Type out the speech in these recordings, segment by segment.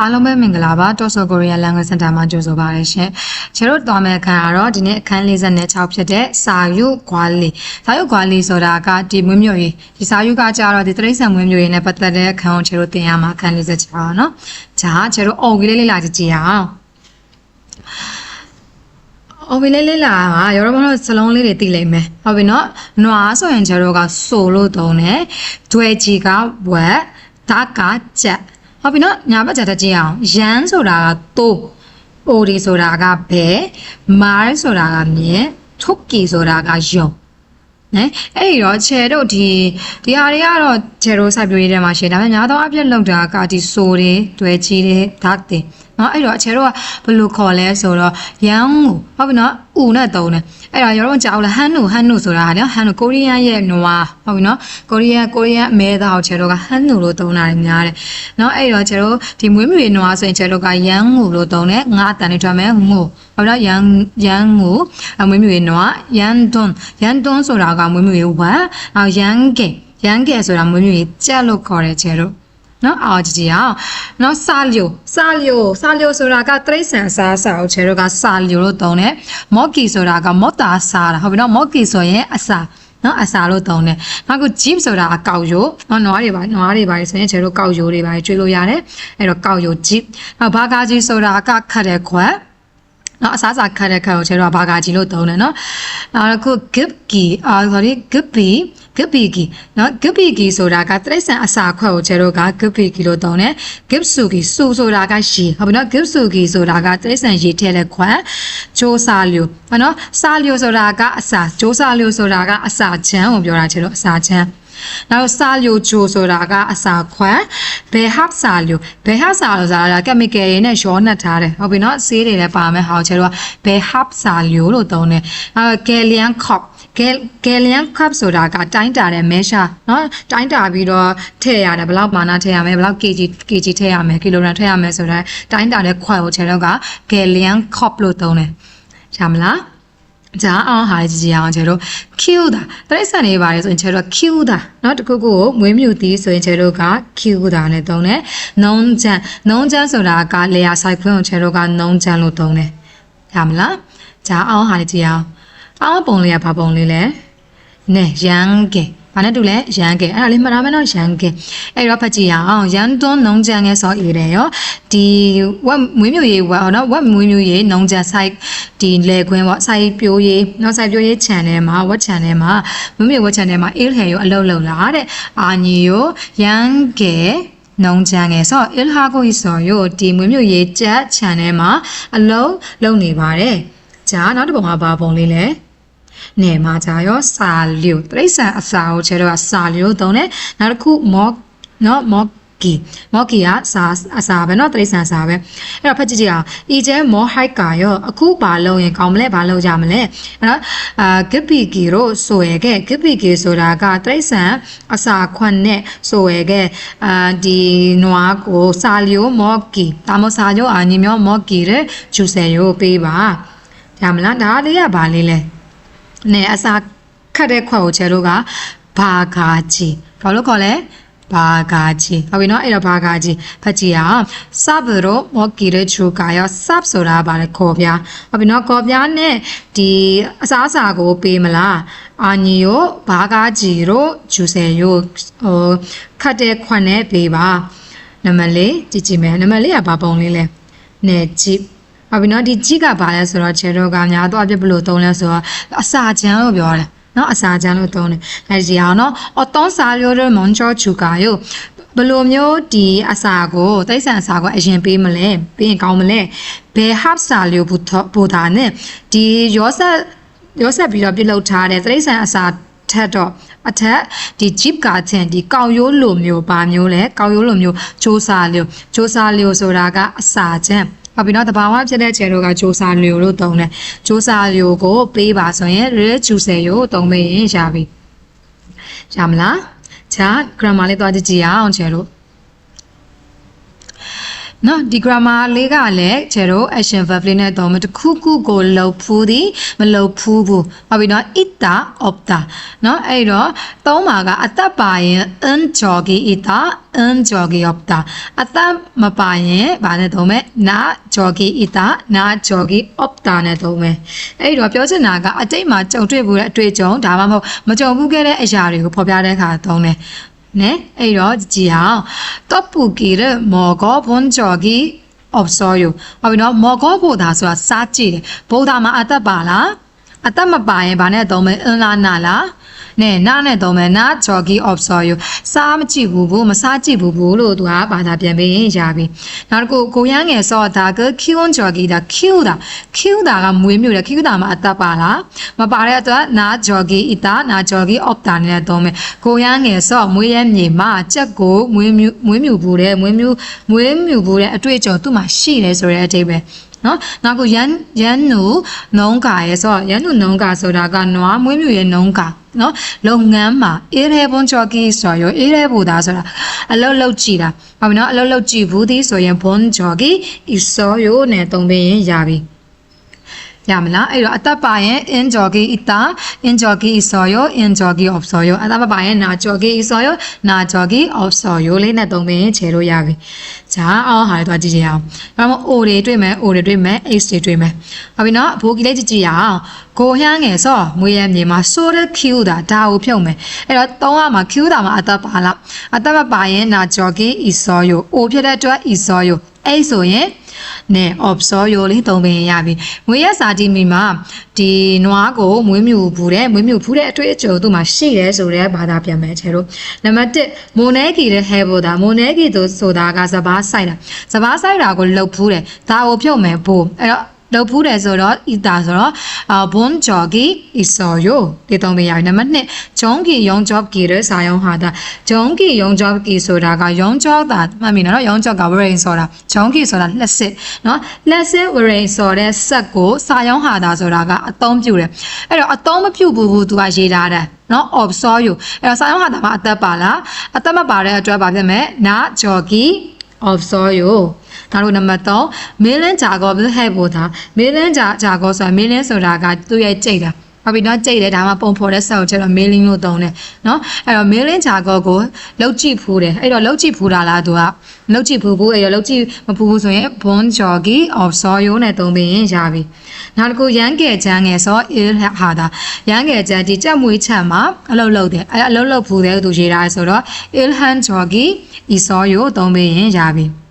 အားလုံးပဲမင်္ဂလာပါ Toso Korea Language Center မှာကြိုဆိုပါရရှင်။ခြေတို့တော်မယ့်အခန်းကတော့ဒီနေ့အခန်း56ဖြစ်တဲ့စာယူခွာလီစာယူခွာလီဆိုတာကဒီမွေးမြူရေးဒီစာယူကကြတော့ဒီတရိษံမွေးမြူရေးနဲ့ပတ်သက်တဲ့အခန်းကိုခြေတို့သင်ရမှာအခန်း56ပါနော်။ဒါခြေတို့အော်ကြီးလေးလေးလာကြည့်ကြည့်အောင်။အော်ဘီလေးလေးလာမှာရောတော့မလို့စလုံးလေးတွေသိလိမ့်မယ်။ဟုတ်ပြီနော်။နွားဆိုရင်ကျတော့ကဆိုလို့သုံးတယ်။ဒွဲကြီးကဝက်ဓာတ်ကကြက် ဟုတ်ပြီနော်ညာဘက်ကြက်ကြည့်အောင်ရန်ဆိုတာကတိုးအိုဒီဆိုတာကဘဲမားဆိုတာကမြင်ထုတ်ကီဆိုတာကယုံနဲအဲ့ဒီတော့ခြေတို့ဒီဒီဟာတွေကတော့ခြေတို့စိုက်ပျိုးရေးထဲမှာရှိတယ်ဒါပေမဲ့ညာတော့အပြည့်လောက်တာကဒီဆိုတွေတွဲကြီးတွေဓာတ်တွေ နော်အဲ့တော့အခြေတို့ကဘယ်လိုခေါ်လဲဆိုတော့ရန်ကိုဟုတ်ပြီနော်ဥနဲ့တုံးတယ်အဲ့တော့ရောတော့ကြောက်လားဟန်နူဟန်နူဆိုတာဟာနော်ဟန်နူကိုရီးယားရဲ့နွားဟုတ်ပြီနော်ကိုရီးယားကိုရီးယားအမဲသားကိုခြေတို့ကဟန်နူလို့တုံးတာများတယ်နော်အဲ့တော့ခြေတို့ဒီမွေးမြူရေးနွားဆိုရင်ခြေတို့ကရန်ငူလို့တုံးတယ်ငါအတန်လေးထွက်မယ်ငူဟုတ်လားရန်ရန်ငူအမွေးမြူရေးနွားရန်တွန်းရန်တွန်းဆိုတာကမွေးမြူရေးဝက်အော်ရန်ကေရန်ကေဆိုတာမွေးမြူရေးကြက်လို့ခေါ်တယ်ခြေတို့ နော်အော်ကြည့်ကြည့်အောင်နော်စာလျိုစာလျိုစာလျိုဆိုတာကတရိษံစားစာကိုခြေတို့ကစာလျိုလို့သုံးတယ်မော့ကီဆိုတာကမော့တာစားတာဟုတ်ပြီနော်မော့ကီဆိုရင်အစာနော်အစာလို့သုံးတယ်နောက်က jeep ဆိုတာအကောက်ရိုးနော်နွားတွေပါနွားတွေပါဆိုရင်ခြေတို့ကောက်ရိုးတွေပါကျွေးလို့ရတယ်အဲ့တော့ကောက်ရိုး jeep နောက်ဘာကာကြီးဆိုတာကခတ်တဲ့ခွက်နော်အစားအစာခတ်တဲ့ခတ်ကိုခြေတို့ကဘာကာကြီးလို့သုံးတယ်နော်နောက်တစ်ခု gipki အာ sorry gippi ဂပီကီနော်ဂပီကီဆိုတာကတရိษံအစာခွက်ကိုကျတော့ကဂပီကီလို့တောင်းတယ်ဂစ်ဆူကီဆူဆိုတာကရေဟုတ်ပြီနော်ဂစ်ဆူကီဆိုတာကတရိษံရေထဲလက်ခွက်ဂျိုးစာလျိုဟုတ်နော်စာလျိုဆိုတာကအစာဂျိုးစာလျိုဆိုတာကအစာချမ်းကိုပြောတာကျတော့အစာချမ်းနောက်စာလျိုဂျိုဆိုတာကအစာခွက်ဘယ်ဟပ်စာလျိုဘယ်ဟပ်စာလျိုဆိုတာကကမီကယ်တွေနဲ့ရောနှက်ထားတယ်ဟုတ်ပြီနော်ဆေးတွေလည်းပါမယ်ဟောကျတော့ဘယ်ဟပ်စာလျိုလို့သုံးတယ်အဲဂယ်လီယန်ကော့ ဂယ်ဂယ်လီယန်ကပ်ဆိုတာကတိုင်းတာတဲ့မဲရှာเนาะတိုင်းတာပြီးတော့ထည့်ရတယ်ဘယ်လောက်မာနထည့်ရမယ်ဘယ်လောက် kg kg ထည့်ရမယ်ကီလိုဂရမ်ထည့်ရမယ်ဆိုတော့တိုင်းတာတဲ့ခွက်ကိုခြေတော့ကဂယ်လီယန်ကော့လို့သုံးတယ်ရမလားဂျာအောင်ဟာကြည့်ကြအောင်ခြေတို့ Q တာတရိษံနေပါတယ်ဆိုရင်ခြေတို့ Q တာเนาะတခုခုကိုမွေးမြူသည်ဆိုရင်ခြေတို့က Q တာနဲ့သုံးတယ်နှုံးချမ်းနှုံးချမ်းဆိုတာကလေယာဆိုင်ခွင်းကိုခြေတို့ကနှုံးချမ်းလို့သုံးတယ်ရမလားဂျာအောင်ဟာကြည့်အောင် အောင်းပုံလေးကဘာပုံလေးလဲနဲရန်ကဲဘာနဲ့တူလဲရန်ကဲအဲ့ဒါလေးမှတ်ထားမယ်နော်ရန်ကဲအဲ့တော့ဖတ်ကြည့်ရအောင်ရန်တွန်းနုံကြံငယ်စောအေးတယ်ရောဒီဝက်မွေးမြူရေးဝက်ဟောနော်ဝက်မွေးမြူရေးနုံကြံဆိုင်ဒီလေခွင်းပေါ့ဆိုင်ပြိုးရေးနော်ဆိုင်ပြိုးရေး channel မှာဝက် channel မှာမွေးမြူဝက် channel မှာအေးထဲရောအလုပ်လုပ်လာတဲ့အာညီရောရန်ကဲနုံချန်ငယ်ဆိုအလဟာကိုဆိုရောဒီမွေးမြူရေးချက် channel မှာအလုံးလုပ်နေပါတယ်။ဂျာနောက်တစ်ပုံကဘာပုံလေးလဲ။ နေမှာကြရောစာလျိုတရိษံအစာကိုကျတော့စာလျိုသုံးတယ်နောက်တစ်ခုမော့နော်မော့ကီမော့ကီကစာအစာပဲเนาะတရိษံစာပဲအဲ့တော့ဖတ်ကြည့်ကြအောင်ဤကျဲမော့ဟိုက်ကာရောအခုဘာလုပ်ရင်ကောင်းမလဲဘာလုပ်ကြမလဲအဲ့တော့အာဂပီကီတို့ဆိုရခဲ့ဂပီကီဆိုတာကတရိษံအစာခွက်နဲ့ဆိုရခဲ့အာဒီနွားကိုစာလျိုမော့ကီဒါမို့စာလျိုအာညီမျိုးမော့ကီရဲ့ဂျူဆယ်ရိုပေးပါဒါမလားဒါလေးကဘာလေးလဲ နဲ့အစာခတ်တဲ့ခွက်ကိုချဲတို့ကဘာဂါချီဘာလို့ခေါ်လဲဘာဂါချီဟုတ်ပြီနော်အဲ့တော့ဘာဂါချီဖတ်ကြည့်အောင် sub ရောမော်ကီရချူကရော sub ဆိုတာဗါလဲခေါ်ပြဟုတ်ပြီနော်ခေါ်ပြနဲ့ဒီအစားအစာကိုပေးမလားအာညီရောဘာဂါချီရောဂျူဆယ်ရောဟိုခတ်တဲ့ခွက်နဲ့ပေးပါနံပါတ်လေးကြည့်ကြည့်မယ်နံပါတ်လေးကဘာပုံလေးလဲနဲ့ကြည့် ဟုတ်ပြီနော်ဒီကြီးကဘာလဲဆိုတော့ခြေတော့ကများတော့အပြစ်ဘလို့သုံးလဲဆိုတော့အစာချမ်းလို့ပြောတယ်နော်အစာချမ်းလို့သုံးတယ်အဲဒီအောင်နော်အသွန်စာလို့ရမွန်ချောချူကာယိုဘယ်လိုမျိုးဒီအစာကိုတိတ်ဆန်အစာကိုအရင်ပေးမလဲပေးရင်ကောင်းမလဲဘယ်ဟပ်စာလို့ဘူတာနဲ့ဒီရောဆက်ရောဆက်ပြီးတော့ပြုလုပ်ထားတဲ့တိတ်ဆန်အစာထက်တော့အထက်ဒီ jeep ကာချင်ဒီကောက်ရိုးလိုမျိုးပါမျိုးလဲကောက်ရိုးလိုမျိုးစူးစာလျိုစူးစာလျိုဆိုတာကအစာချမ်း ဟုတ်ပြီနော်တဘာဝဖြစ်တဲ့ခြေတို့ကဂျိုစာလျိုလို့သုံးတယ်ဂျိုစာလျိုကိုပေးပါဆိုရင် red juice ကိုသုံးပေးရင်ရပြီရမလားဂျာ grammar လေးသွားကြည့်ကြည့်အောင်ခြေတို့ နော်ဒီ grammar လေးကလည်းကျတော့ action verb လေးနဲ့တော့မတစ်ခုခုကိုလှုပ်ဖူးသည်မလှုပ်ဖူးဘူးဟုတ်ပြီနော် ita opta နော်အဲ့တော့သုံးပါကအသက်ပါရင် un jogi ita un jogi opta အသက်မပါရင်ဗာနဲ့သုံးမယ် na jogi ita na jogi opta နဲ့သုံးမယ်အဲ့တော့ပြောချင်တာကအတိတ်မှာကြုံတွေ့ဘူးတဲ့အတွေ့အကြုံဒါမှမဟုတ်မကြုံဘူးခဲ့တဲ့အရာတွေကိုဖော်ပြတဲ့အခါသုံးတယ် နဲ့အဲ့တော့ကြည့်အောင် 떡볶이를 먹어본 적이 없어요. ဟုတ်ပြီနော်မော်ကောဘိုဒါဆိုတာစားကြည့်တယ်ဘိုဒါမှာအသက်ပါလားအသက်မပါရင်ဘာနဲ့သုံးမလဲအင်လာနာလား နဲ့နာနဲ့သုံးမယ်နာဂျော်ဂီ observe စားမကြည့်ဘူးဘူးမစားကြည့်ဘူးဘူးလို့သူကဘာသာပြန်ပေးရင်ရပြီနောက်တစ်ခုကိုရမ်းငယ်စောဒါက Q ဂျော်ဂီဒါ Q ဒါ Q ဒါကမွေးမြူတယ် Q ဒါမှာအသက်ပါလားမပါတဲ့အတွက်နာဂျော်ဂီ ita နာဂျော်ဂီ opta နဲ့သုံးမယ်ကိုရမ်းငယ်စောမွေးရဲမြေမှာကြက်ကိုမွေးမြူမွေးမြူဘူးတဲ့မွေးမြူမွေးမြူဘူးတဲ့အတွေ့အကြုံသူ့မှာရှိတယ်ဆိုတဲ့အတိတ်ပဲနော် နောက်ကိုရန်ရန်နူနုံကာရဲဆိုတော့ရန်နူနုံကာဆိုတာကနွားမွေးမြူရဲ့နုံကာနော်လုပ်ငန်းမှာအေးရဲဘွန်ချော်ကီဆိုရောအေးရဲဘူတာဆိုတာအလုတ်လုတ်ကြည့်တာဟုတ်ပြီနော်အလုတ်လုတ်ကြည့်ဘူးသည်ဆိုရင်ဘွန်ချော်ကီအစောရိုနဲ့တုံးပင်ရင်ရပြီ ရမလားအဲ့တော့အသက်ပါရင် in jogi ita in jogi isoyo in jogi opsoyo အသက်မပါရင် na jogi isoyo na jogi opsoyo လေးနဲ့သုံးပင်ခြေလို့ရပြီဂျာအောင်ဟာလည်းသွားကြည့်ကြရအောင်အဲ့တော့ o တွေတွေ့မယ် o တွေတွေ့မယ် h တွေတွေ့မယ်ဟုတ်ပြီနော်အဖိုးကြီးလေးကြည့်ကြည့်ရအောင်ကိုဟန်းငယ်စောမွေးရမြေမှာ so တဲ့ q တာဒါကိုဖြုတ်မယ်အဲ့တော့သုံးရမှာ q တာမှာအသက်ပါလားအသက်မပါရင် na jogi isoyo o ဖြစ်တဲ့အတွက် isoyo အဲ့ဆိုရင် နဲ့ observe ရိုလေးသုံးပင်ရပြီငွေရစာတီမီမှာဒီနွားကိုမွေးမြူဘူးတဲ့မွေးမြူဘူးတဲ့အတွေ့အကြုံသူ့မှာရှိတယ်ဆိုတဲ့ဘာသာပြန်မယ်ချေတို့နံပါတ်1မိုနဲကီတဲ့ဟဲဘောတာမိုနဲကီတို့ဆိုတာကစဘာဆိုင်တာစဘာဆိုင်တာကိုလှုပ်ဘူးတယ်ဒါကိုဖြုတ်မယ်ဘို့အဲ့တော့ လှုပ်ဖူးတယ်ဆိုတော့ဤတာဆိုတော့အာဘွန်ဂျော်ဂီအီဆိုယိုဒီသုံးပေးရနံပါတ်2ဂျုံဂီယုံဂျော့ဂီရစာယုံဟာတာဂျုံဂီယုံဂျော့ဂီဆိုတာကယုံဂျော့တာမှတ်မိနော်ယုံဂျော့ကဝရိန်ဆိုတာဂျုံဂီဆိုတာလက်စစ်နော်လက်စစ်ဝရိန်ဆိုတဲ့ဆက်ကိုစာယုံဟာတာဆိုတာကအသုံးပြုတယ်အဲ့တော့အသုံးမပြုဘူးဘူးသူကရေးထားတယ်နော် observe ယူအဲ့တော့စာယုံဟာတာမှာအသက်ပါလားအသက်မပါတဲ့အတွက်ဘာဖြစ်မလဲနာဂျော်ဂီ observe ယူ နောက်လို့နံပါတ်3မေးလင်းဂျာကောဘယ်ဟဲ့ပို့တာမေးလင်းဂျာဂျာကောဆိုတာမေးလင်းဆိုတာကသူ့ရဲ့ကြိတ်တာဟုတ်ပြီနော်ကြိတ်တယ်ဒါမှပုံဖော်တဲ့ဆက်ကိုကျတော့ mailing လို့သုံးတယ်နော်အဲ့တော့ mailing ဂျာကောကိုလောက်ကြည့်ဖူးတယ်အဲ့တော့လောက်ကြည့်ဖူးတာလားသူကလောက်ကြည့်ဖူးဘူးအဲ့တော့လောက်ကြည့်မဖူးဘူးဆိုရင် bon jogi of soyo နဲ့သုံးပြီးရင်ရပြီနောက်တစ်ခုရန်ကဲချမ်းငယ်ဆို il ဟာတာရန်ကဲချမ်းဒီကြက်မွေးချက်မှာအလုပ်လုပ်တယ်အဲ့အလုပ်လုပ်ဖူးတယ်သူရေးတာဆိုတော့ il han jogi isoyo သုံးပြီးရင်ရပြီ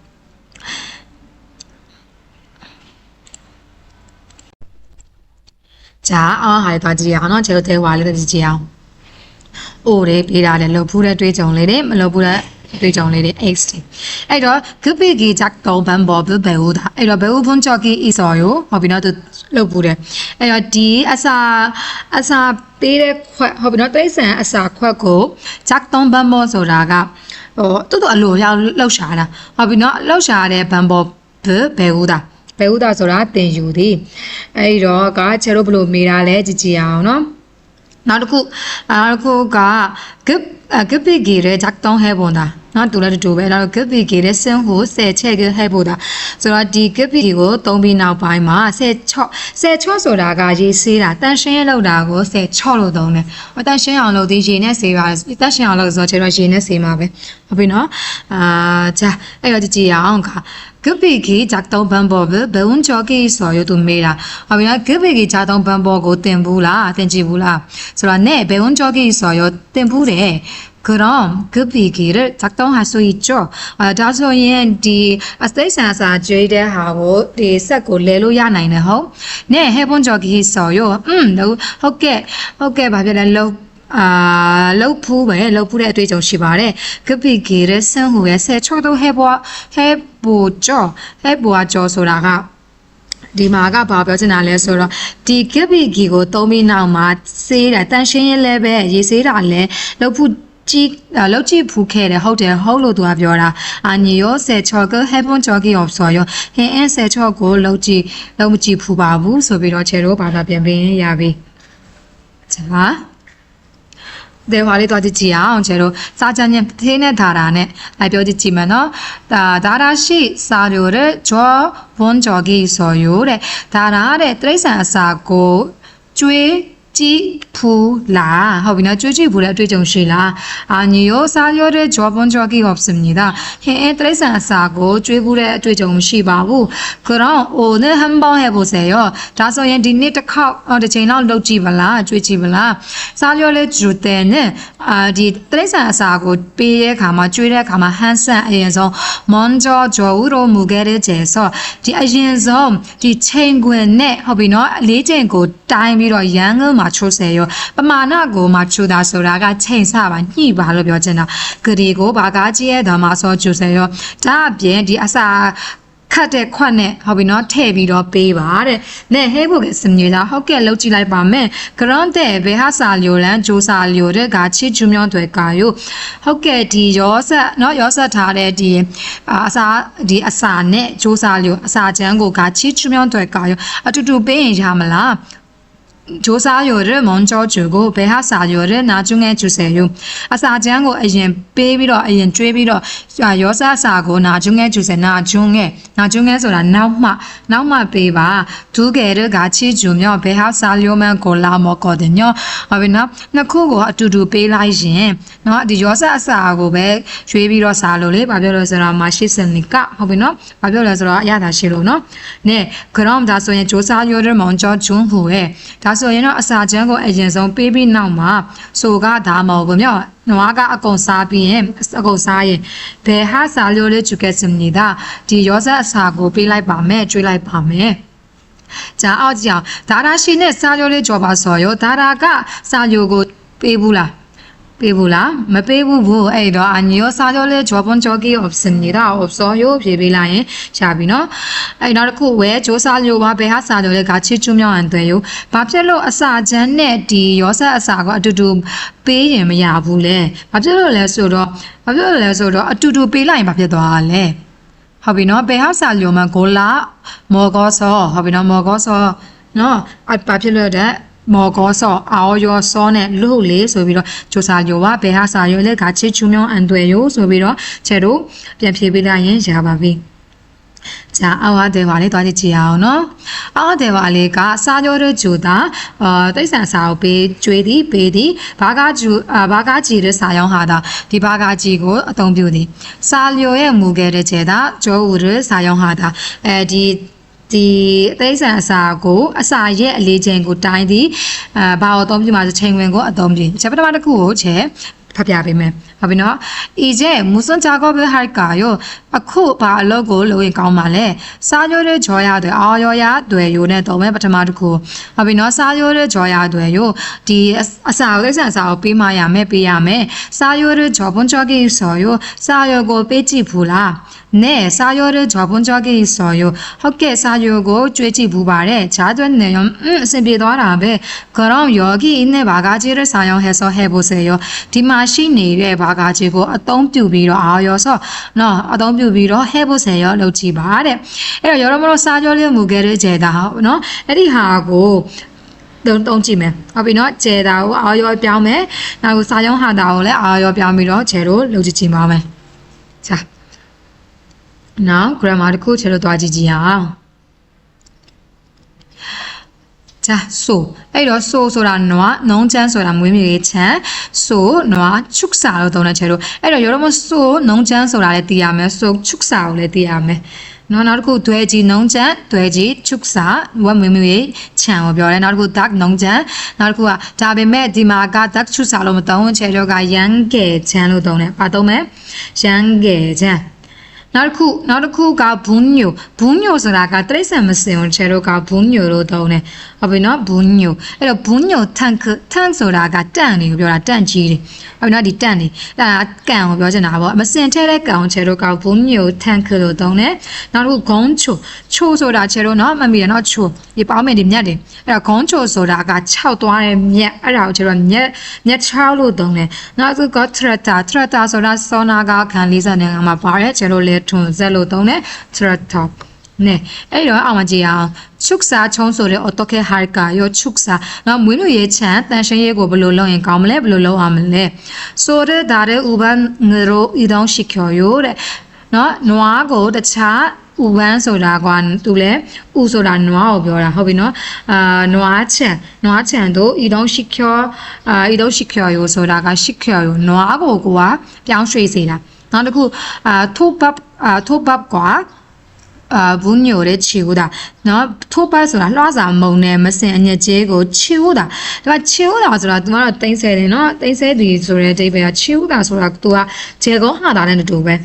ဂျာအောင်ဟာသွားကြည့်ရအောင်နော်ကျတို့တဲဝါလေးကြည့်အောင်။အိုတွေပေးတာလည်းလှုပ်ဖူးတဲ့တွေးကြုံလေးတွေမလှုပ်ဖူးတဲ့တွေးကြုံလေးတွေ X တွေ။အဲ့တော့ဂပိဂီဂျက်တောဘန်ဘောဘဘဲဦးတာအဲ့တော့ဘဲဦးဖွန်ချော်ကီအီဆော်ယိုဟုတ်ပြီနော်သူလှုပ်ဖူးတယ်။အဲ့တော့ဒီအစာအစာပေးတဲ့ခွက်ဟုတ်ပြီနော်တိရစ္ဆာန်အစာခွက်ကိုဂျက်တောဘန်ဘောဆိုတာကဟိုတူတူအလိုရောက်လှုပ်ရှားတာဟုတ်ပြီနော်လှုပ်ရှားတဲ့ဘန်ဘောဘဘဲဦးတာ ဘယ်ဥဒါဆိုတာတင်ယူသည်အဲ့တော့ကချေတို့ဘလို့မေးတာလဲကြည့်ကြည့်အောင်နော်နောက်တစ်ခုနောက်တစ်ခုက gip gip ဂီရဲဂျက်တောင်းဟဲပုံတာနော်တူလည်းတူပဲနောက် gip ဂီရဲစင်ဟိုဆယ်ချက်ဟဲပုံတာဆိုတော့ဒီ gip ဂီကိုသုံးပြီးနောက်ပိုင်းမှာဆယ်ချော့ဆယ်ချော့ဆိုတာကရေးဆေးတာတန်ရှင်းလောက်တာကိုဆယ်ချော့လို့သုံးတယ်ဟောတန်ရှင်းအောင်လုပ်သည်ရေနဲ့ဆေးပါတန်ရှင်းအောင်လုပ်ဆိုတော့ခြေတော့ရေနဲ့ဆေးမှာပဲဟုတ်ပြီနော်အာဂျာအဲ့တော့ကြည့်ကြည့်အောင်က gupigi jakton bambo ဘယ်ဝန်ချောကီဆိုရသူမေးတာဟုတ်ပြီနော် gupigi jakton bambo ကိုတင်ဘူးလားတင်ကြည့်ဘူးလားဆိုတော့နဲ့ဘယ်ဝန်ချောကီဆိုရတင်ဘူးတယ် 그럼 급비기를 작동할 수 있죠. 아, 다소인 디 아스테이션사 주의대 하고 디 색고 레로 야 나이네 호. 네, 해본 적이 있어요. 음, 너ဟုတ်ကဲ့ဟုတ်ကဲ့ဘာဖြစ်လဲလို့ အာလောက်ဖူးပဲလောက်ဖူးတဲ့အတွေ့အကြုံရှိပါတယ်ကပိဂီရဲ့ဆန်ဟူရဲ့ဆယ်ချောတော့ဟဲဘွားဟဲဘူကျော်ဟဲဘွားကျော်ဆိုတာကဒီမှာကဘာပြောချင်တာလဲဆိုတော့ဒီကပိဂီကိုသုံးပြီးနောက်မှာစေးတာတန်ရှင်းရဲလဲပဲရေစေးတာလဲလောက်ဖူးကြည့်လောက်ကြည့်ဖူးခဲ့တယ်ဟုတ်တယ်ဟုတ်လို့သူကပြောတာအာညီရောဆယ်ချော်ကဟဲဘွန်ချော်ကီအော့ဆိုရောဟင်းအင်းဆယ်ချော်ကိုလောက်ကြည့်လောက်မကြည့်ဖူးပါဘူးဆိုပြီးတော့ချေတို့ဘာသာပြန်ပေးရပြီဂျာ ဒေဝါလေးတော့ကြည့်ကြည့်အောင်ကျတို့စာချမ်းချင်းသေးနဲ့ဒါတာနဲ့လိုက်ပြောကြည့်ကြည့်မယ်နော်ဒါဒါရာရှိစာရိုတဲ့ဂျောဝန်ဂျော်ဂီဆိုရိုတဲ့ဒါရာတဲ့တိရစ္ဆာန်အစာကိုကျွေးကြည့် ဖူလာဟုတ်ပြီနော်ကျွေးကြည့်ဖူတဲ့အတွေ့အကြုံရှိလားအာညီရောစားရောတဲ့ Jobon Jockey of Simnida ဟင်အဲတရိษံအစာကိုကျွေးဖူတဲ့အတွေ့အကြုံမရှိပါဘူးခရောင်းအိုနဲ့ဟမ်ဘောင်းရဲ့ပိုစေရောဒါဆိုရင်ဒီနေ့တစ်ခေါက်တစ်ချိန်လောက်လုပ်ကြည့်မလားကျွေးကြည့်မလားစားရောလဲဂျူတဲနဲ့အာဒီတရိษံအစာကိုပေးတဲ့အခါမှာကျွေးတဲ့အခါမှာဟန်ဆန်အရင်ဆုံး Monjo Jouro Mugere ကျေဆိုဒီအရင်ဆုံးဒီချိန်ခွင်နဲ့ဟုတ်ပြီနော်အလေးချိန်ကိုတိုင်းပြီးတော့ရန်ကုန်မှာချိုးဆယ်ရောပမာဏကိုမှချိုးတာဆိုတာကချိန်ဆပါညှိပါလို့ပြောချင်တာဂရီကိုဘာကားကြီးရဲ့ဒါမှဆောချိုးဆယ်ရောဒါအပြင်ဒီအစာခတ်တဲ့ခွက်နဲ့ဟုတ်ပြီနော်ထည့်ပြီးတော့ပေးပါတဲ့။နဲ့ဟဲဖို့ကစမြေသားဟုတ်ကဲ့လောက်ကြည့်လိုက်ပါမယ်။ဂရွန်တဲ့ဘယ်ဟာစာလျိုလန်းဂျိုးစာလျိုတဲ့ကချီချူမြောင်းတွေကာယုဟုတ်ကဲ့ဒီရောဆက်နော်ရောဆက်ထားတဲ့ဒီအာအစာဒီအစာနဲ့ဂျိုးစာလျိုအစာချမ်းကိုကချီချူမြောင်းတွေကာယုအတူတူပေးရင်ရမလား။ 조사료를 먼저 주고 배하사료를 나중에 주세요. 아사장고 아yen ပေးပြီးတော့အရင်ကျွေးပြီးတော့ရောစားစာကို나중에 주세요. 나중에 나중에ဆိုတာနောက်မှနောက်မှပေးပါ두 개를 같이 주면 배하사료만 골라 먹거든요. ဟုတ်ပြီနော်နှစ်ခုကိုအတူတူပေးလိုက်ရင် เนาะဒီရောစအစာကိုပဲရွေးပြီးတော့စားလို့လေဘာပြောလဲဆိုတော့မရှိစနီကဟုတ်ပြီเนาะဘာပြောလဲဆိုတော့အရသာရှိလို့เนาะနဲ့ဂရောမ်ဒါဆိုရင်ဂျိုးစားရိုးတဲ့မောင်ဂျော့ဂျွန်းဟူရဲ့ဒါဆိုရင်တော့အစာချမ်းကိုအရင်ဆုံးပေးပြီးနောက်မှာဆိုကဒါမော်ကိုမြော့နွားကအကုန်စားပြီးရင်အကုန်စားရင်ဘယ်ဟာစားလို့လဲကျူကက်စမီဒါဒီရောစအစာကိုပေးလိုက်ပါမယ်ကျွေးလိုက်ပါမယ်ကြာအောင်ကြာဒါရာရှိနဲ့စာရိုးလေးကြော်ပါစော်ရောဒါရာကစာရိုးကိုပေးဘူးလား ပေးဘူးလားမပေးဘူးဘူးအဲ့တော့အညောစာကြောလေးဂျောပွန်ဂျော်ကီ option နေတာ option ရိုးဖြေပေးလိုက်ရင်ရှာပြီနော်အဲ့နောက်တစ်ခုဝဲဂျိုးစာမျိုးပါဘယ်ဟာစာကြောလေးကချစ်ကျွမြောင်းအန်တွေရောဘာဖြစ်လို့အစာချမ်းနဲ့ဒီရောဆက်အစာကအတူတူပေးရင်မရဘူးလဲဘာဖြစ်လို့လဲဆိုတော့ဘာဖြစ်လို့လဲဆိုတော့အတူတူပေးလိုက်ရင်ဘာဖြစ်သွားတာလဲဟုတ်ပြီနော်ဘယ်ဟာစာလျော်မှာကိုလာမော်ကောဆောဟုတ်ပြီနော်မော်ကောဆောနော်အဘာဖြစ်လို့တဲ့ မော်ကောဆောအော်ယောဆောနဲ့လူလေဆိုပြီးတော့ဂျိုစာယောဝဘယ်ဟာစာယောလဲကချစ်ချူမြောင်းအန်တွေယောဆိုပြီးတော့ချဲတို့ပြန်ဖြေပေးလိုက်ရင်ရပါပြီ။자အောက်တဲ့ပါလေးတွားကြည့်ကြည့်အောင်နော်။အောက်တဲ့ပါလေးကစာကြောတဲ့ဂျူတာအာတိတ်ဆန်စာကိုပေးကျွေးသည်ပေးသည်ဘာကဂျူအာဘာကကြည်တဲ့စာရောင်းဟာတာဒီဘာကကြည်ကိုအသုံးပြုသည်။စာလျော်ရဲ့မူခဲ့တဲ့ခြေတာဂျိုးဦးရဲ့စာရောင်းဟာတာအဲဒီ ဒီအသိစံအစာကိုအစာရဲ့အလေးချိန်ကိုတိုင်းသည်အဲဘာကိုအသုံးပြုမှာဆိုချိန်ဝင်ကိုအသုံးပြုချက်ပထမတစ်ခုကိုချက်ဖတ်ပြပေးမယ်ဟုတ်ပြီနော်ဤကျဲမူစွန်ဂျာကောဘဟိုက်ကာယိုအခုဘာအလုပ်ကိုလုပ်ရင်ကောင်းပါလဲစားရိုးရဲဂျော်ရတွေအော်ရော်ရတွေယိုနဲ့တော့မဲ့ပထမတစ်ခုဟုတ်ပြီနော်စားရိုးရဲဂျော်ရတွေယိုဒီအစာကိုလက်ဆန်စာကိုပေးမရမယ်ပေးရမယ်စားရိုးရဲဂျော်ဘွန်ဂျော်ကိဆော်ယိုစားရိုးကိုပေးကြည့်ဘူးလားနဲ့စာရောတဲ့ဂျော်ဘွန်ဂျော်ကိဆော်ယိုဟုတ်ကဲ့စာရိုကိုကြွေးကြည့်ဘူးပါတယ်ဂျားသွဲနေရောအဆင်ပြေသွားတာပဲဂရောင်ယောဂီနဲ့ဘာကားကြီးရဲ့စာရောဟဲဆော်ဟဲဘိုဆေယောဒီမှာရှိနေတဲ့ဘာကာကြီးကိုအသုံးပြုပြီးတော့အာရောဆိုနော်အသုံးပြုပြီးတော့ have ဆယ်ရောလုပ်ကြည့်ပါတဲ့အဲ့တော့ရောမလို့စားကြောလေးမူခဲ့တဲ့ဂျေတာဟုတ်နော်အဲ့ဒီဟာကိုတုံးတုံးကြည့်မယ်ဟုတ်ပြီနော်ဂျေတာကိုအာရောပြောင်းမယ်နောက်ကိုစာရောဟာတာကိုလည်းအာရောပြောင်းပြီးတော့ဂျေတို့လုပ်ကြည့်ကြည့်ပါမယ်자နောက် grammar တစ်ခုချေလို့တွားကြည့်ကြည့်အောင် ချာဆိုအဲ့တော့ဆိုဆိုတာနွားနုံးချမ်းဆိုတာမွေးမြူရေးချမ်းဆိုနွားချုတ်စာလို့သုံးတဲ့ချက်တို့အဲ့တော့ရောတော့မဆိုနုံးချမ်းဆိုတာလည်းသိရမယ်ဆိုချုတ်စာကိုလည်းသိရမယ်နော်နောက်တစ်ခုဒွဲကြီးနုံချန်ဒွဲကြီးချုပ်စာဝက်မွေမွေခြံကိုပြောတယ်နောက်တစ်ခု duck နုံချန်နောက်တစ်ခုကဒါပေမဲ့ဒီမှာက duck ချုပ်စာလို့မသုံးချေတော့ကရန်ကဲချန်လို့သုံးတယ်ဘာသုံးမလဲရန်ကဲချန်နောက်တစ်ခုနောက်တစ်ခုကဘူးညိုဘူးညိုဆိုတာကတိရစ္ဆာန်မစင်ကိုချေတော့ကဘူးညိုလို့သုံးတယ် ဟုတ်ပြီနော်ဘူးညိုအဲ့တော့ဘူးညိုထန်ခထန်ဆိုတာကတန့်နေကိုပြောတာတန့်ကြီးတယ်ဟုတ်ပြီနော်ဒီတန့်နေအဲ့ဒါကန်ကိုပြောချင်တာပေါ့မစင်ထဲတဲ့ကန်ကိုချဲတော့ကဘူးညိုထန်ခလို့သုံးတယ်နောက်တစ်ခုဂုံးချိုချိုဆိုတာချဲတော့နော်မမီရနော်ချိုဒီပေါင်းမယ်ဒီမြက်တယ်အဲ့တော့ဂုံးချိုဆိုတာကခြောက်သွားတဲ့မြက်အဲ့ဒါကိုချဲတော့မြက်မြက်ချောက်လို့သုံးတယ်နောက်တစ်ခုကထရတာထရတာဆိုတာစောနာကခံ40နေမှာပါရဲချဲတော့လေထွန်ဇက်လို့သုံးတယ် tractor 네အဲ့ တော့အောင်မကြည့်အောင်축사 청소를 어떻게 할까요 축사နော်မွေးလို့ရေးချမ်းတန်ရှင်းရေးကိုဘယ်လိုလုပ်ရင်ကောင်းမလဲဘယ်လိုလုပ်အောင်မလဲဆိုရဒါရဥပန်ငရိုဤတောင်းရှိခေါ်ရိုတဲ့နော်နွားကိုတခြားဥပန်းဆိုတာကွာသူလဲဥဆိုတာနွားကိုပြောတာဟုတ်ပြီနော်အာနွားချံနွားချံတို့ဤတော့ရှိခေါ်အာဤတော့ရှိခေါ်ရိုဆိုတာကရှိခေါ်ရိုနွားကိုကွာပြောင်းရွှေ့စေတာနောက်တစ်ခုအာထိုးပတ်အာထိုးပတ်ကွာ အာဘူးညိုတဲ့ခြေဦးတာနော်ထိုးပတ်ဆိုတာလွှားစာမုံနဲ့မစင်အညက်ကျဲကိုခြေဦးတာဒါကခြေဦးတာဆိုတာ तू ကတော့တိမ့်ဆဲတယ်နော်တိမ့်ဆဲသူဆိုတဲ့အဓိပ္ပာယ်ကခြေဦးတာဆိုတာ तू ကခြေကုန်းဟာတာနဲ့တူပဲ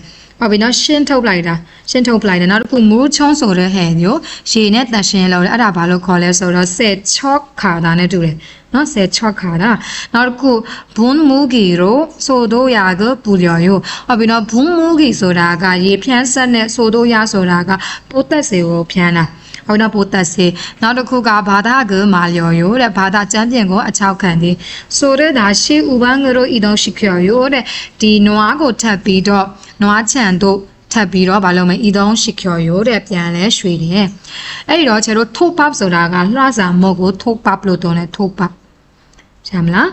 ပါပြီနော်ရှင်းထုတ်လိုက်တာရှင်းထုတ်လိုက်တယ်နောက်တစ်ခုမိုးချုံးဆိုတဲ့ဟဲ့မျိုးရေနဲ့တန်ရှင်းလောက်လဲအဲ့ဒါဘာလို့ခေါ်လဲဆိုတော့ဆယ်ချော့ခါတာနဲ့တူတယ်နော်ဆယ်ချော့ခါတာနောက်တစ်ခုဘွန်းမူဂီရိုဆိုဒိုယာကပူလျော်ယိုဟုတ်ပြီနော်ဘွန်းမူဂီဆိုတာကရေဖြန်းဆက်နဲ့ဆိုဒိုယာဆိုတာကပိုသက်စေကိုဖြန်းတာဟုတ်တော့ပိုသက်စေနောက်တစ်ခုကဘာသာကမာလျော်ယိုတဲ့ဘာသာကျမ်းပြန်ကိုအချောက်ခံသည်ဆိုတဲ့ဒါရှေးဥပန်းကရိုဤတော့ရှိကျော်ယိုတဲ့ဒီနွားကိုထပ်ပြီးတော့ နွားချံတို့ထပ်ပြီးတော့ဘာလို့မဤတော့ရှိခေါ်ရိုတဲ့ပြန်လဲရွှေတယ်အဲ့ဒီတော့ကျတို့ထိုးပပ်ဆိုတာကလှစာမုတ်ကိုထိုးပပ်လို့တုံးတယ်ထိုးပပ်ရှမ်းမလား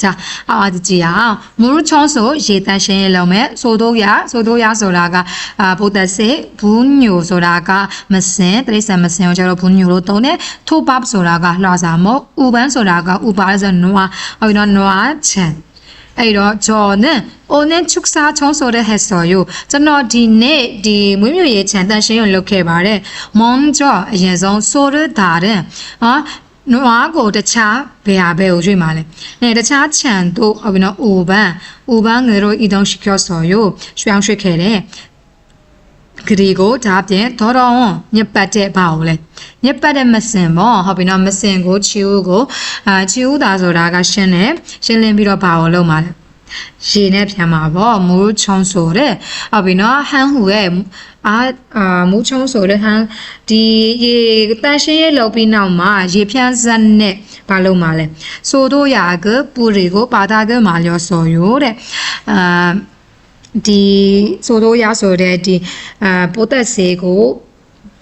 자, 아와지 야. 무르 청소 예단 신의 넘에 소도야, 소도야 소라가 아 보다세 분뇨 소라가မစင်တရိစ္ဆာန်မစင်ကိုကျတော့ဘူးညိုလို့တုံးတယ်ထိုးပပ်ဆိုတာကလှစာမောဥပန်းဆိုတာကဥပါဆို နွားဟုတ်ပြီနော်နွားချံအဲ့တော့ဂျော်နဲ့အိုနဲ့ချုပ်စားချုံးဆိုတဲ့ဟက်ဆော်ယူကျွန်တော်ဒီနေ့ဒီမွေးမြူရေးချန်တန်ရှင်းရုံလုပ်ခဲ့ပါတယ်မွန်ဂျော်အရင်ဆုံးဆိုရတာတဲ့ဟာနွားကိုတခြားဘယ်ဟာဘယ်ကိုရွေ့မှာလဲ။အဲတခြားခြံတို့ဟုတ်ပြီနော်။အိုပန်းအိုပန်းငယ်တို့ဤတုံးရှိကျော်စော်ယိုရွှေအောင်ရွှေ့ခဲ့တယ်။ ဂရီကိုဒါပြင်ဒေါ်တော်ဝညက်ပတ်တဲ့ဘာကိုလဲညက်ပတ်တဲ့မစင်ပေါ့ဟုတ်ပြီနော်မစင်ကိုချီဦးကိုအာချီဦးသားဆိုတာကရှင်းတယ်ရှင်းလင်းပြီးတော့ဘာကိုလုံးမှာလဲရေနဲ့ပြန်မှာပေါ့မူးချုံဆိုတဲ့ဟုတ်ပြီနော်ဟန်းဟူရဲ့အာအာမူးချုံဆိုတဲ့ဟန်းဒီရေတန်ရှင်းရေလောက်ပြီးနောက်မှာရေဖြန်းစက်နဲ့ဘာလုံးမှာလဲဆိုတော့ရာကပူရီကိုပါတာကမာလျောဆိုရိုတဲ့အာ ဒီဆိုတော့ရဆိုတဲ့ဒီအာပိုးသက်စေကို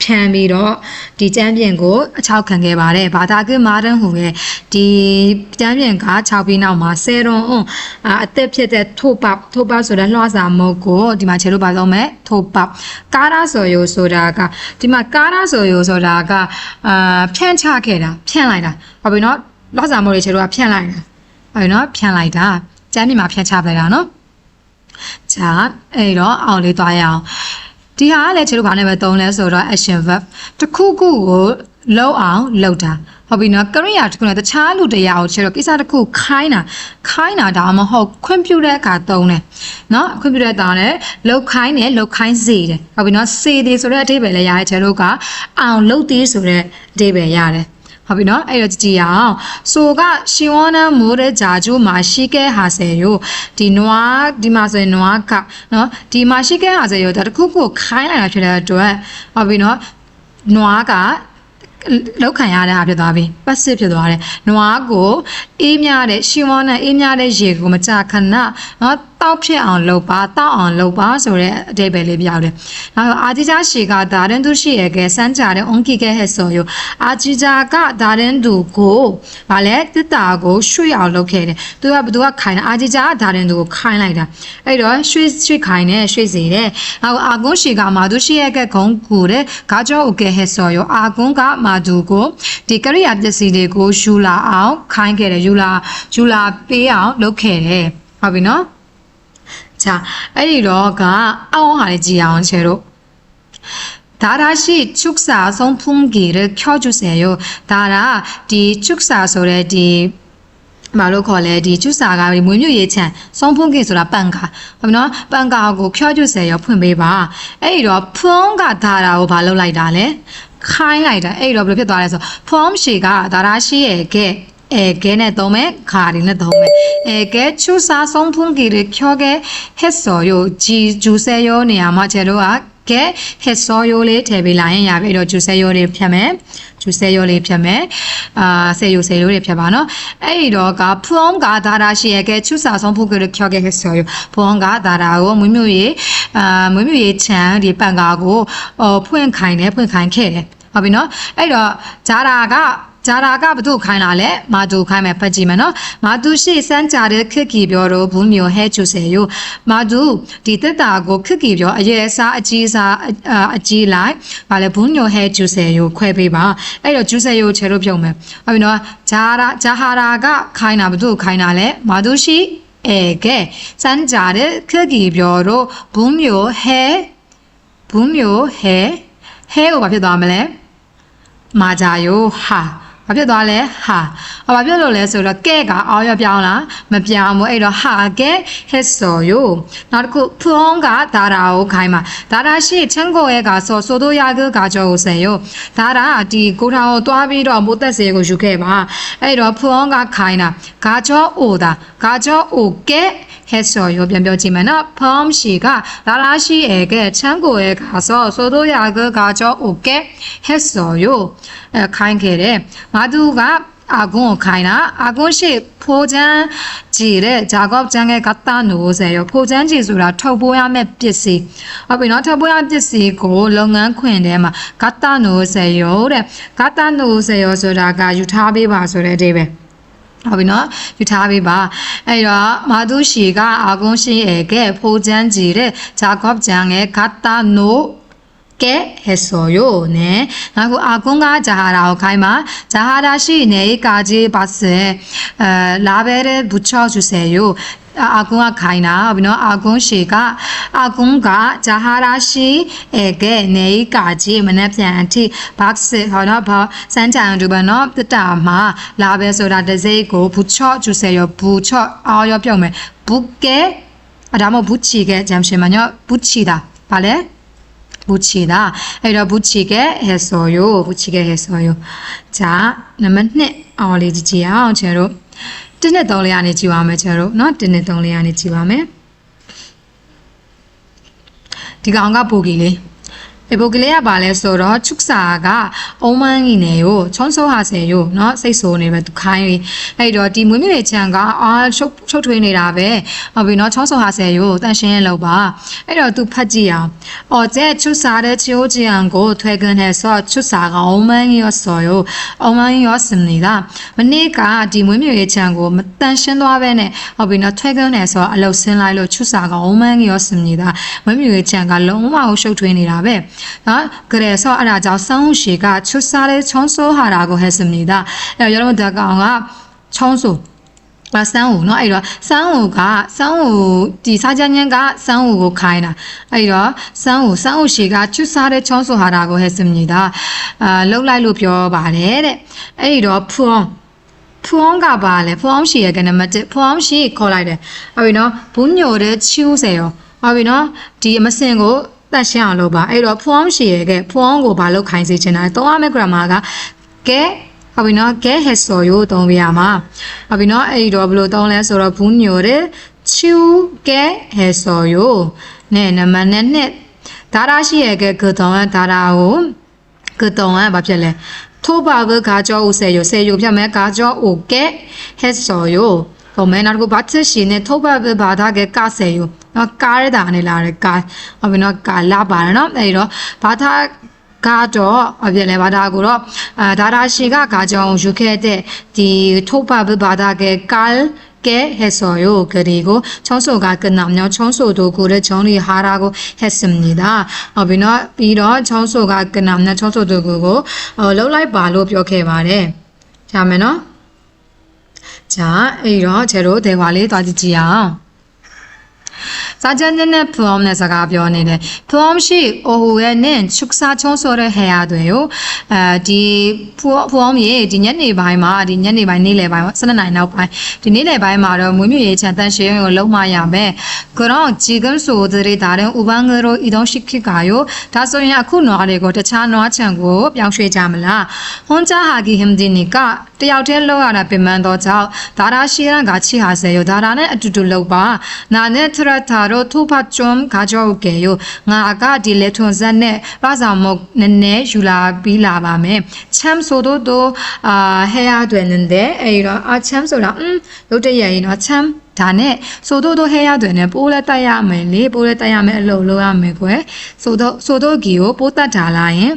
ဖြန်ပြီးတော့ဒီကျမ်းပြင်ကိုအချောက်ခံခဲ့ပါတယ်ဘာသာကမာရန်ဟူရဲ့ဒီကျမ်းပြင်က6ပြီးနောက်မှာဆယ်ရွန်အွန်အာအသက်ဖြစ်တဲ့ထိုးပထိုးပဆိုတဲ့လွှာစာမုတ်ကိုဒီမှာခြေလို့ပါတော့မယ်ထိုးပကာရာဆိုရိုဆိုတာကဒီမှာကာရာဆိုရိုဆိုတာကအာဖြန့်ချခဲ့တာဖြန့်လိုက်တာဟုတ်ပြီနော်လွှာစာမုတ်တွေခြေလို့ကဖြန့်လိုက်တာဟုတ်ပြီနော်ဖြန့်လိုက်တာကျမ်းပြင်မှာဖြန့်ချပလိုက်တာနော် 자အဲ့တော့အောင်လေးသွားရအောင်ဒီဟာကလည်းခြေလို့ဘာနဲ့ပဲသုံးလဲဆိုတော့ action verb တစ်ခုခုကိုလုံးအောင်လုပ်တာဟုတ်ပြီနော်ကရိယာတစ်ခုနဲ့တခြားလူတရားကိုခြေတော့ကိစ္စတစ်ခုခိုင်းတာခိုင်းတာဒါမှမဟုတ်ခွင့်ပြုတဲ့အခါသုံးတယ်နော်ခွင့်ပြုတဲ့အခါနဲ့လောက်ခိုင်းတယ်လောက်ခိုင်းစေတယ်ဟုတ်ပြီနော်စေတယ်ဆိုတဲ့အဓိပ္ပာယ်လည်းရတယ်ခြေလို့ကအောင်လုပ်သေးဆိုတဲ့အဓိပ္ပာယ်ရတယ် ဟုတ်ပြီနော်အဲ့တော့ကြည့်ရအောင်ဆိုကရှင်ဝနမိုးတဲ့ဂျာကျိုးမှာရှိခဲ့ဟာဆယ်ရိုဒီနွားဒီမှာဆိုရင်နွားကနော်ဒီမှာရှိခဲ့ဟာဆယ်ရိုဒါတခုခုခိုင်းလိုက်တာဖြစ်တဲ့အတွက်ဟုတ်ပြီနော်နွားကလောက်ခံရတဲ့ဟာဖြစ်သွားပြီပတ်စစ်ဖြစ်သွားတယ်နွားကိုအေးမြတဲ့ရှင်ဝနအေးမြတဲ့ရေကိုမကြခဏနော် တောက်ဖြစ်အောင်လုပ်ပါတောက်အောင်လုပ်ပါဆိုတဲ့အဓိပ္ပာယ်လေးပြောတယ်။နောက်အာဂျီဂျာရှီကဒါရင်သူရှိရဲ့ကဲစမ်းကြတဲ့အွန်ကီကဲဟဲ့ဆိုယအာဂျီဂျာကဒါရင်သူကိုဗာလဲတစ်တာကိုရွှေ့အောင်လုပ်ခဲ့တယ်။သူကဘသူကခိုင်းတာအာဂျီဂျာကဒါရင်သူကိုခိုင်းလိုက်တာ။အဲ့တော့ရွှေ့ရွှေ့ခိုင်းတယ်ရွှေ့စေတယ်။နောက်အာကွန်ရှီကမာသူရှိရဲ့ကဲခုံကူတဲ့ဂါကြောအိုကဲဟဲ့ဆိုယအာကွန်ကမာသူကိုဒီကရိယာပစ္စည်းတွေကိုယူလာအောင်ခိုင်းခဲ့တယ်ယူလာယူလာပေးအောင်လုပ်ခဲ့တယ်။ဟုတ်ပြီနော်။ 자,အဲ့ဒီတော့ကအောင်းဟာလေးကြည့်အောင်ချေတို့다라시 축사 성풍기를 켜주세요. 다라ဒီ축사ဆိုတဲ့ဒီဘာလို့ခေါ်လဲဒီကျူစာကမွေးမြူရေးချန်စုံဖုန်ကဆိုတာပန်ကာဟုတ်ပြီနော်ပန်ကာကိုဖြောကျူဆယ်ရောဖွင့်ပေးပါအဲ့ဒီတော့ဖုန်းကဒါတာကိုဘာလုပ်လိုက်တာလဲခိုင်းလိုက်တာအဲ့ဒီတော့ဘယ်လိုဖြစ်သွားလဲဆိုဖုန်းရှီကဒါရာရှိရဲ့ကဲ အဲကဲနဲ့သုံးမယ်ခါရီနဲ့သုံးမယ်အဲကဲချူစာဆုံးဖုန်ကီရဖြောကဲဟက်စော်ယိုဂျီဂျူဆဲယောနေရာမှာကျတော့ကကဲဟက်ဆောယိုလေးထည့်ပေးလိုက်ရင်ရပြီအဲ့တော့ဂျူဆဲယိုလေးဖြတ်မယ်ဂျူဆဲယိုလေးဖြတ်မယ်အာဆေယိုဆေယိုလေးဖြတ်ပါနော်အဲ့ဒီတော့ကဖုံးကဒါရာရှိရကဲချူစာဆုံးဖို့ကလေးခေါ်ခဲ့ဟက်ဆောယိုဖုံးကဒါရာကိုမွေးမြူရေးအာမွေးမြူရေးချန်ဒီပန်ကာကိုအော်ဖွင့်ခိုင်းတယ်ဖွင့်ခိုင်းခဲ့တယ်ဟုတ်ပြီနော်အဲ့တော့ဂျာရာက ဂျာရာကဘသူခိုင်းလာလဲမာတူခိုင်းမယ်ဖတ်ကြည့်မယ်နော်မာတူရှိစမ်းကြတဲ့ခက်ကြီးပြောတော့ဘူးမျိုးဟဲချူစေယိုမာတူဒီတက်တာကိုခက်ကြီးပြောအရဲစားအကြီးစားအကြီးလိုက်ဗာလဲဘူးမျိုးဟဲချူစေယိုခွဲပေးပါအဲ့တော့ကျူစေယိုချေလို့ပြုံးမယ်ဟုတ်ပြီနော်ဂျာရာဂျာဟာရာကခိုင်းတာဘသူခိုင်းတာလဲမာတူရှိအဲကဲစမ်းကြတဲ့ခက်ကြီးပြောတော့ဘူးမျိုးဟဲဘူးမျိုးဟဲဟဲကိုဘာဖြစ်သွားမလဲမာကြယိုဟာ ဘာဖြစ်သွားလဲဟာအဘာဖြစ်လို့လဲဆိုတော့ကဲကအော်ရပြောင်းလားမပြောင်းဘူးအဲ့တော့ဟာကဲဟက်ဆော်ယိုနောက်တစ်ခုဖုံးကဒါရာကိုခိုင်းမှာဒါရာရှိချန်ကိုရဲ့ကဆော်ဆိုတို့ရကကကြောကိုဆယ်ယိုဒါရာဒီကိုထောင်ကိုတွားပြီးတော့မိုးသက်စေကိုယူခဲ့ပါအဲ့တော့ဖုံးကခိုင်းတာဂါကြောအိုတာဂါကြောအိုကဲ ဟက်ဆော်ရောပြန်ပြောကြည့်မယ်နော်ဖုံးရှိကလာလာရှိအဲကချမ်းကိုရဲ့ကဆောဆိုတို့ရကကကြောအိုကဲဟက်ဆော်ရောအဲခိုင်းခဲ့တယ်ငါသူကအာကွန်ကိုခိုင်းတာအာကွန်ရှိဖိုးချမ်းကြည်တဲ့ဂျာကော့ကျန်ကကတာနိုးဆယ်ရောဖိုးချမ်းကြည်ဆိုတာထုတ်ပိုးရမယ့်ပစ္စည်းဟုတ်ပြီနော်ထုတ်ပိုးရပစ္စည်းကိုလုပ်င ဟုတ်ပြီနော်ယူထားပေးပါအဲ့တော့မာသူရှိကအာကွန်ရှိရဲ့ကဲဖိုးချမ်းကြည်တဲ့ဂျာကော့ကျန်ရဲ့ကတာနိုး ကဲဟဲဆိုယိုနဲနောက်ခုအာကွန်ကဂျာဟာရာကိုခိုင်းမှာဂျာဟာရာရှိနေကာကြီးပါစေအဲလာဘဲတဲ့ဘူချောချူစေယိုအာကွန်ကခိုင်းတာဟုတ်ပြီနော်အာကွန်ရှေကအာကွန်ကဂျာဟာရာရှိအဲကဲနေကာကြီးမနှက်ပြန်အထိဘတ်စစ်ဟောတော့ဘာစန်ချန်ဒူဘနော်တတမှာလာဘဲဆိုတာတစိကိုဘူချောချူစေယိုဘူချောအော်ရောပြုံးမယ်ဘူကဲအဒါမ ဘူချီကဲဂျမ်ရှင်မညောဘူချီတာဗာလဲဘူချီတာအဲ့တော့ဘူချီကဲဟဲဆိုယိုဘူချီကဲဟဲဆိုယိုဂျာနံပါတ်2အောင်လေးကြည့်ကြည့်အောင်ကျန်တို့1နဲ့3လေးကနေကြည့်ပါမယ်ကျန်တို့เนาะ1နဲ့3လေးကနေကြည့်ပါမယ်ဒီကောင်ကပူကီလေး ဒီပုတ်ကလေးကပါလဲဆိုတော့ချုပ်စာကအုံးမန်းကြီးနေကိုချုံးဆိုးဟာစေရို့เนาะစိတ်ဆိုးနေပဲသူခိုင်းပြီးအဲ့တော့ဒီမွေးမြူရေးချန်ကအာချုပ်ချုပ်ထွေးနေတာပဲဟုတ်ပြီเนาะချုံးဆိုးဟာစေရို့တန်ရှင်းလောက်ပါအဲ့တော့သူဖတ်ကြည့်အောင်အော်ကျဲချုပ်စာတဲ့ချိုးချင်ကိုထွဲကန်တဲ့ဆိုချုပ်စာကအုံးမန်းကြီးရောဆိုရို့အုံးမန်းကြီးရောစင်နေတာမနေ့ကဒီမွေးမြူရေးချန်ကိုမတန်ရှင်းသွားပဲနဲ့ဟုတ်ပြီเนาะထွဲကန်တဲ့ဆိုအလုတ်ဆင်းလိုက်လို့ချုပ်စာကအုံးမန်းကြီးရောစင်နေတာမွေးမြူရေးချန်ကလုံးဝရှုပ်ထွေးနေတာပဲ နော်ကရဲဆောအဲ့ဒါကြောင့်ဆောင်းရှည်ကချွတ်စားတဲ့ချုံးဆိုးဟာတာကိုဟဲ့စမနေတာအဲ့တော့ရတော့တကောင်ကချုံးဆိုးပါစန်းဦးเนาะအဲ့တော့စန်းဦးကစန်းဦးဒီစားကြညံကစန်းဦးကိုခိုင်းတာအဲ့တော့စန်းဦးစန်းဦးရှေကချွတ်စားတဲ့ချောင်းဆိုဟာတာကိုဟဲ့စမနေတာအာလှုပ်လိုက်လို့ပြောပါတယ်တဲ့အဲ့တော့ဖုံးဖုံးကပါလေဖုံးရှေရဲ့ကနမတစ်ဖုံးရှေခေါ်လိုက်တယ်ဟုတ်ပြီနော်ဘူးညိုတဲ့ချူးစေရောဟုတ်ပြီနော်ဒီအမစင်ကို တတ်ရှင်းအောင်လုပ်ပါအဲ့တော့ဖုံးရှည်ရဲ့ကဖုံးကိုဘာလို့ခိုင်းစေချင်တာလဲသုံးရမယ့် grammar ကကဲဟုတ်ပြီနော် get has ဆိုရိုးသုံးပြရမှာဟုတ်ပြီနော်အဲ့ဒီတော့ဘယ်လိုသုံးလဲဆိုတော့ဘူးညိုတဲ့ chu get has ဆိုရိုးနဲ့နံပါတ်နဲ့နှစ်ဒါရာရှိရဲ့ကကတုံးကဒါရာကိုကတုံးကဘာဖြစ်လဲထိုးပါကဂါကြောဦးဆေယိုဆေယိုဖြတ်မဲ့ဂါကြောအိုကဲ has ဆို ရိုးပုံမဲနောက်တစ်ခုဘာချစ်ရှင်နဲ့ထုတ်ပါပဲဘာသာကကဆေယိုနော်ကားရတာနဲ့လာတယ်ကားဟုတ်ပြီနော်ကာလာပါတယ်နော်အဲဒီတော့ဘာသာကတော့အပြည့်လဲဘာသာကိုတော့အာဒါရာရှိကဂါကြောင်ယူခဲ့တဲ့ဒီထုတ်ပါပဲဘာသာကကားကဲဟဲဆိုယိုဂရီကိုချောင်းဆိုကကနမ်ညောချောင်းဆိုတို့ကိုတဲ့ချောင်းလီဟာရာကိုဟဲစမ်နေတာဟုတ်ပြီနော်ပြီးတော့ချောင်းဆိုကကနမ်ညောချောင်းဆိုတို့ကိုကိုလှုပ်လိုက်ပါလို့ပြောခဲ့ပါတယ်ကြာမယ်နော် ။ဂျာအဲ့တော့ကျတို့ဒေဝါလေးသွားကြည့်ကြည့်အောင်။ စာချမ်းချင်းနဲ့ plum နဲ့စကားပြောနေတယ် plum ရှိ oh ရဲ့နဲ့ chuksa chong ဆိုတဲ့ဟဲရတွေကိုအဲဒီ plum ရေဒီညနေပိုင်းမှာဒီညနေပိုင်းနေ့လယ်ပိုင်း12နာရီနောက်ပိုင်းဒီနေ့လယ်ပိုင်းမှာတော့မွေးမြူရေးချန်တန်ရှင်းကိုလုံးမရမယ်ကတော့ဂျီဂမ်ဆိုတဲ့ဒါတဲ့ ubang ro idong shikhi ga yo ဒါဆိုရင်အခုနွားတွေကိုတခြားနွားချံကိုပြောင်းရွှေ့ကြမလားဟွန်ချာဟာဂီဟမ်ဒီနီကတယောက်တည်းလောက်ရတာပင်ပန်းတော့ကြောင့်ဒါဒါရှီရန်ကချီဟာဆယ်ယောဒါဒါနဲ့အတူတူလောက်ပါနာနဲ့ထရ타로 투파 좀 가져올게요. 나 아까 딜레톤산네 바사 목 네네 유라 빌라밤에 참 소도도 아 해야 되는데 에이러 아참 소라 음 요때 얘이너 참 다네 소도도 해야 되네 뽀레 따야မယ်ပိုးလဲတိုက်ရမယ်အလုပ်လုပ်ရမယ်ကွယ်ဆိုတော့ဆိုတော့ဂီကိုပိုးတက်ထားလာရင်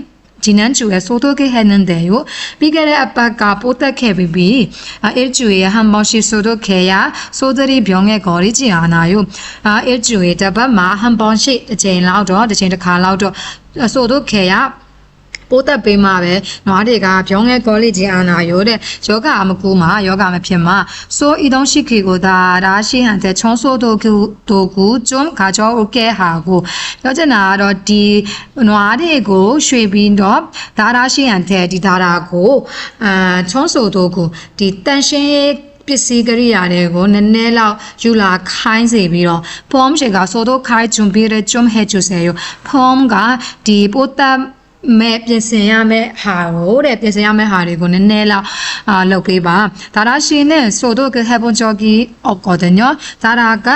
ဒီနန်းကျူရဲ့ဆိုတော့ကိဟဲနန်တဲ့ကိုပြီးခဲ့တဲ့အပတ်ကပိုးတက်ခဲ့ပြီးပြီးအဲကျူရဲ့ဟမ်ဘောင်ရှိဆိုတော့ခေရဆိုဒရီပြောင်းရဲ့ကော်ရီကြည်အာနာယုအဲကျူရဲ့တပတ်မှာဟမ်ဘောင်ရှိတစ်ချိန်လောက်တော့တစ်ချိန်တစ်ခါလောက်တော့ဆိုတော့ခေရ ပိုးသက်ပေးမှပဲနွားတွေကပြောင်းငယ်ကောလိဂျီအာနာရိုတဲ့ယောဂအမကူမှာယောဂမဖြစ်မှာဆိုဤသုံးရှိခေကိုဒါဒါရှိဟန်တဲ့ချုံဆိုတို့ကူတို့ကူကျွမ်ခါကျော်ဦးကဲဟာကိုပြောချင်တာကတော့ဒီနွားတွေကိုရွှေပြီးတော့ဒါဒါရှိဟန်တဲ့ဒီဒါဒါကိုအာချုံဆိုတို့ကူဒီတန်ရှင်းပစ္စည်းကရိယာတွေကိုနည်းနည်းလောက်ယူလာခိုင်းစေပြီးတော့ဖုံးရှင်ကဆိုတော့ခိုင်းဂျွန်ပြီးတဲ့ဂျွန်ဟဲဂျူဆယ်ယိုဖုံးကဒီပိုတမ် မဲ့ပြင်ဆင်ရမယ့်ဟာကိုတဲ့ပြင်ဆင်ရမယ့်ဟာတွေကိုနည်းနည်းလောက်အာလုပ်ပေးပါဒါရရှင်နဲ့ဆိုတော့ကဟက်ဘွန်ဂျော်ဂီအော့ကော်တယ်ညဒါရာက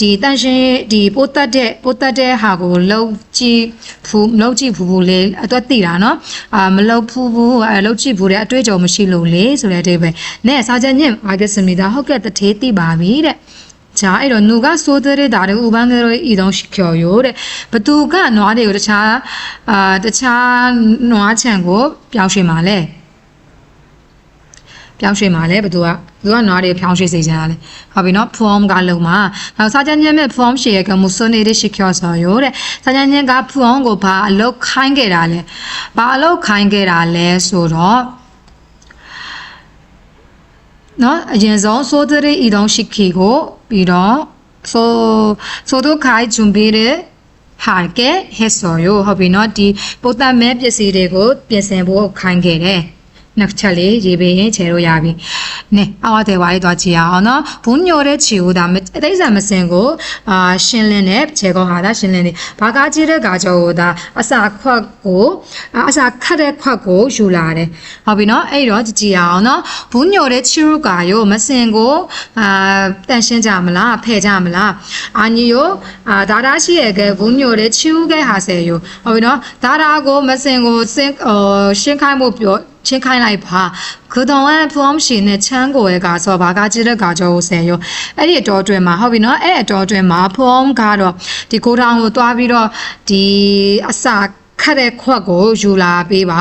ဒီတန်ရှင်ဒီပိုတက်တဲ့ပိုတက်တဲ့ဟာကိုလုံးကြည့်ဖူးလုံးကြည့်ဖူးဖူးလေးအတွက်သိတာနော်အာမလုံးဖူးဖူးအဲလုံးကြည့်ဖူးတဲ့အတွေ့အကြုံမရှိလို့လေဆိုတဲ့အတိတ်ပဲနဲ့စာချက်ညင်အာဂက်စမီဒါဟုတ်ကဲ့တထေးသိပါပြီတဲ့ 자, 이런 누가 소들의 다른 우방으로 이동시켜요. 그래. 누가 너한테 차, 아, 차 너한테고 표시 말래. ပြောင်းရွှေ့မှာလဲဘသူကသူကနွားတွေပြောင်းရွှေ့စေချင်တာလဲဟုတ်ပြီနော် form ကလုံမှာနောက်စာချမ်းညင်းမဲ့ form ရှေ့ကမှုစွနေတဲ့ရှိခေါ်ဆိုရိုတဲ့စာချမ်းညင်းက form ကိုဘာအလုပ်ခိုင်းခဲ့တာလဲဘာအလုပ်ခိုင်းခဲ့တာလဲဆိုတော့ နော်အရင်ဆုံးဆိုးတဲ့ဤတော့ရှိခေကိုပြီးတော့ဆိုဆိုတို့ခိုင်ဂျွန်ပေးတဲ့ဟာကဲဟက်ဆော်ရိုဟုတ်ပြီနော်ဒီပိုတမဲပစ္စည်းတွေကိုပြင်ဆင်ဖို့ခိုင်းခဲ့တယ် နောက်ချက်လေးရေးပေးရင်ခြေလို့ရပြီ။နဲအောက်အသေးပါလေးတော့ကြည့်အောင်နော်။ဘူးညိုတဲ့ခြေဦးဒါအသိစံမစင်ကိုအာရှင်းလင်းတဲ့ခြေကောဟာဒါရှင်းလင်းနေ။ဘာကားကြီးတဲ့ကာကြောကိုဒါအစာခွက်ကိုအစာခတ်တဲ့ခွက်ကိုယူလာတယ်။ဟုတ်ပြီနော်။အဲ့တော့ကြည့်အောင်နော်။ဘူးညိုတဲ့ခြေဦးကာရောမစင်ကိုအာတန်ရှင်းကြမလားဖဲ့ကြမလား။အာညီယောအာဒါဒါရှိရဲ့ကဘူးညိုတဲ့ခြေဦးကဟာဆယ်ယောဟုတ်ပြီနော်။ဒါဒါကိုမစင်ကိုစင်ရှင်းခိုင်းဖို့ပြော ချင်းခိုင်းလိုက်ပါကတောင်အဖောင်းရှင်နဲ့ချမ်းကိုရဲ့ကဆိုဘာကကြည့်တဲ့ကကြောကိုဆယ်ရောအဲ့ဒီအတော်အတွင်းမှာဟုတ်ပြီနော်အဲ့အတော်အတွင်းမှာဖောင်းကတော့ဒီကိုတောင်ကိုသွားပြီးတော့ဒီအစာခတ်တဲ့ခွက်ကိုယူလာပေးပါ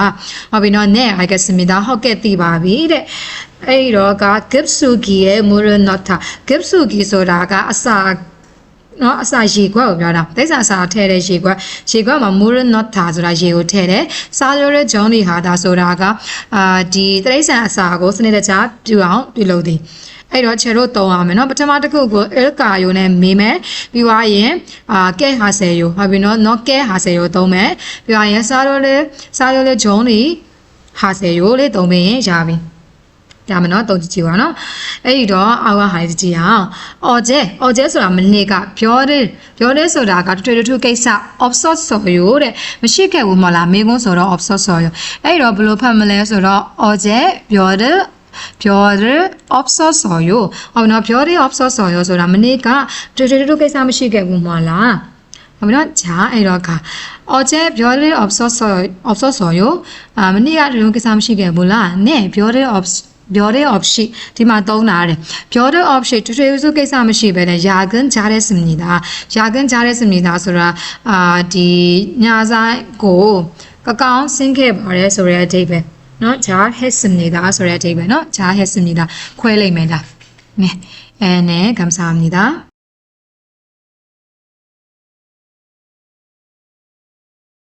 ဟုတ်ပြီနော်နဲ့ I guess မိသားဟုတ်ကဲ့တည်ပါပြီတဲ့အဲ့တော့က Gipsugi ရဲ့ Muronata Gipsugi ဆိုတာကအစာ နော်အစာရေခွက်ကိုပြောတာဒိဋ္ဌာစာထည့်တဲ့ရေခွက်ရေခွက်မှာ mur not တာဆိုတာရေကိုထည့်တယ်စားလို့တဲ့ဂျုံတွေဟာဒါဆိုတာကအာဒီတရိษံအစာကိုစနစ်တကျပြုအောင်ပြုလုပ်သည်အဲ့တော့ခြေတို့တုံအောင်မယ်နော်ပထမတစ်ခုကို il ကာယိုနဲ့မေးမယ်ပြီးသွားရင်အာကဲဟာဆယ်ယိုဟုတ်ပြီနော်နော်ကဲဟာဆယ်ယိုသုံးမယ်ပြီးသွားရင်စားလို့လေစားလို့လေဂျုံတွေဟာဆယ်ယိုလေးသုံးပြီးရင်ရပြီ ဒါမနော်တုံကြည့်ကြည့်ပါနော်အဲ့ဒီတော့အောက်ကဟာကြည့်အောင်အော်ကျဲအော်ကျဲဆိုတာမနေ့ကပြောတယ်ပြောတယ်ဆိုတာကထွေထွေကိစ္စ offset ဆိုရိုတဲ့မရှိခဲ့ဘူးမလားမင်းကုန်းဆိုတော့ offset ဆိုရိုအဲ့တော့ဘယ်လိုဖတ်မလဲဆိုတော့အော်ကျဲပြောတယ်ပြောတယ် offset ဆိုရိုဟောနော်ပြောတယ် offset ဆိုရိုဆိုတာမနေ့ကထွေထွေထွေကိစ္စမရှိခဲ့ဘူးမလားဟုတ်ပြီနော်ဂျာအဲ့တော့ကအော်ကျဲပြောတဲ့ offset ဆို offset ဆိုရိုအာမနေ့ကဒီလိုကိစ္စမရှိခဲ့ဘူးလားနဲ့ပြောတဲ့ offset ပြောတဲ့ option ဒီမှာသုံးတာတဲ့ပြောတဲ့ option တူတူစုကိစ္စမရှိဘဲ Björde 없이 디마 떠나 래. Björde 없이 주제유수 계산하시 배는 야근 잘했습니 다. 야근 잘했습니 다. 소라 아디 냐자고 가까운 생각해 버려 소리야 되 베. 너 잘했습니 다. 소리야 되 베. 너 잘했습니 다. 코엘레입니 다. 네. 에 네, 감사합니 다.